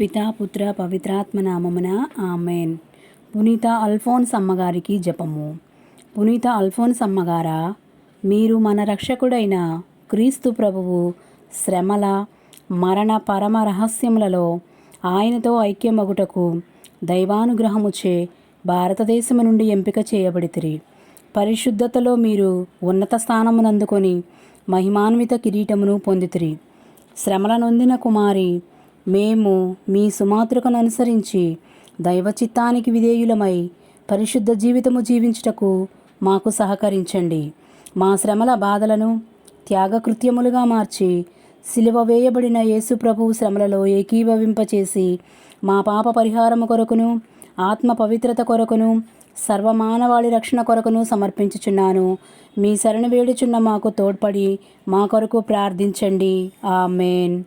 పితాపుత్ర పవిత్రాత్మనామమున పవిత్రాత్మ నామమున ఆమెన్. పునీత అల్ఫోన్స్ అమ్మగారికి జపము. పునీత అల్ఫోన్స్ అమ్మగారా మీరు మన రక్షకుడైన క్రీస్తు ప్రభువు శ్రమల మరణ పరమ రహస్యములలో ఆయనతో ఐక్యమగుటకు దైవానుగ్రహముచే భారతదేశము నుండి ఎంపిక చేయబడితిరి. పరిశుద్ధతలో మీరు ఉన్నత స్థానమునందుకొని మహిమాన్విత కిరీటమును పొందితిరి. శ్రమల నొందిన కుమారి మేము మీ సుమాతృకను అనుసరించి దైవ చిత్తానికి విధేయులమై పరిశుద్ధ జీవితము జీవించుటకు మాకు సహకరించండి. మా శ్రమల బాధలను త్యాగకృత్యములుగా మార్చి సిలువ వేయబడిన యేసు ప్రభువు శ్రమలలో ఏకీభవింపచేసి మా పాప పరిహారము కొరకును ఆత్మ పవిత్రత కొరకును సర్వమానవాళి రక్షణ కొరకును సమర్పించుచున్నాను. మీ శరణు వేడుచున్న మాకు తోడ్పడి మా కొరకు ప్రార్థించండి. ఆమెన్.